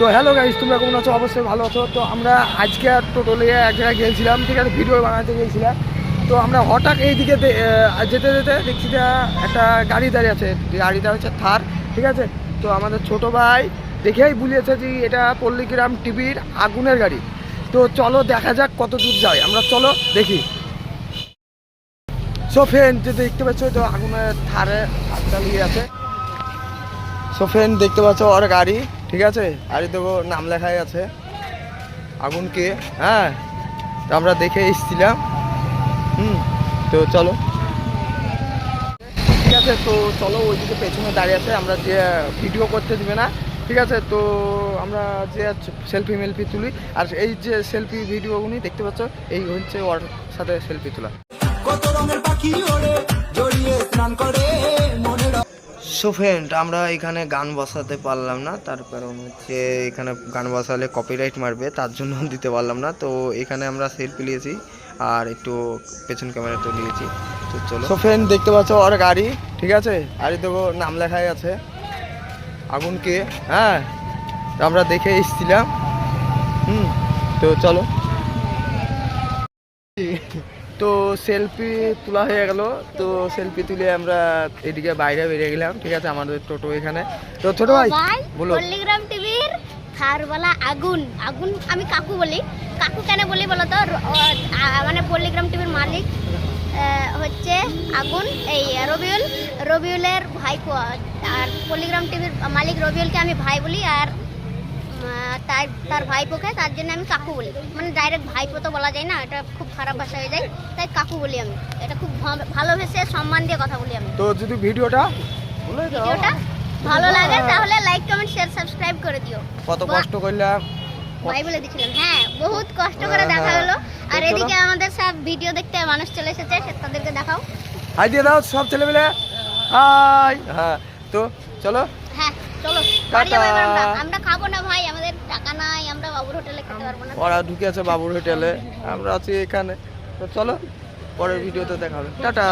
তো hello guys তোমরা কেমন আছো? অবশ্যই ভালো আছো। তো আমরা আজকে আর টোটো এক জায়গায় গিয়েছিলাম ঠিক আছে? ভিডিও বানাতে গিয়েছিলাম তো আমরা হঠাৎ এইদিকে যেতে যেতে দেখছি যে একটা গাড়ি দাঁড়িয়ে আছে। গাড়িটা হচ্ছে থার, ঠিক আছে? তো আমাদের ছোট ভাই দেখেই বুঝিয়েছে যে এটা পল্লীগ্রাম টিভির আগুনের গাড়ি। তো চলো দেখা যাক কত দূর যায়। আমরা চলো দেখি। সো ফ্রেন্ড যে দেখতে পাচ্ছ তো আগুনের ধারে হাত চালিয়ে আছে। সো ফ্রেন্ড দেখতে পাচ্ছ ওর গাড়ি। ঠিক আছে? গাড়ি দেখো, নাম লেখাই আছে। আগুন কে হ্যাঁ আমরা দেখে এসেছিলাম। হুম, তো চলো। ঠিক আছে, তো চলো ওইদিকে পেছনে দাঁড়িয়ে আছে। আমরা যে ভিডিও করতে দিবে না। ঠিক আছে, তো আমরা যে সেলফি মেলফি তুলি। আর এই যে সেলফি ভিডিও ভিডিওগুলি দেখতে পাচ্ছ? এই হচ্ছে ওর সাথে সেলফি তোলা। কত রঙের পাখি সো ফ্রেন্ড আমরা এখানে গান বসাতে পারলাম না। তার কারণ হচ্ছে এখানে গান বসালে কপিরাইট মারবে, তার জন্য দিতে পারলাম না। তো এখানে আমরা সেলফি নিয়েছি, আর একটু পেছন ক্যামেরা তো নিয়েছি। তো চলো। সো ফ্রেন্ড দেখতে পাচ্ছ ওর গাড়ি, ঠিক আছে? গাড়ি তো নাম লেখাই আছে। আগুনকে হ্যাঁ? আমরা দেখে এসেছিলাম। হুম, তো চলো। তো সেলফি তোলা হয়ে গেল। তো সেলফি তুলে আমরা এদিকে বাইরে বেরিয়ে গেলাম। ঠিক আছে আমাদের টোটো এখানে। তো ছোট ভাই ভাই বলো। পল্লিগ্রাম টিভির থারওয়ালা আগুন। আগুন আমি কাকু বলি। কাকু কেন বলি বলো তো? মানে পল্লিগ্রাম টিভির মালিক হচ্ছে আগুন এই রবিউল রবিউলের ভাইপো। আর পল্লিগ্রাম টিভির মালিক রবিউলকে আমি ভাই বলি। আর তার তার ভাইপোকে তার জন্য আমি কাকু বলি। মানে ডাইরেক্ট ভাইপো তো বলা যায় না এটা খুব খারাপ ভাষা হয়ে যায়। তাই কাকু বলি আমি। এটা খুব ভালোবেসে সম্মান দিয়ে কথা বলি আমি। তো যদি ভিডিওটা ভিডিওটা ভালো লাগে তাহলে লাইক কমেন্ট শেয়ার সাবস্ক্রাইব করে দিও। কত কষ্ট করলাম ভাই বলে দিছিলাম হ্যাঁ বহুত কষ্ট করে দেখা হ্যাঁ, হলো। আর এদিকে আমাদের সব ভিডিও দেখতে মানুষ চলে এসেছে তাদেরকে দেখাও। হাই দিয়ে দাও সব ছেলেমেলে। হাই হ্যাঁ তো চলো। হ্যাঁ চলো। আমরা খাব না টাকা নাই আমরা বাবুর হোটেলে খেতে পারব না। ওরা ঢুকে আছে বাবুর হোটেলে। আমরা আছি এখানে। তো চলো পরের ভিডিওতে দেখাবে টাটা।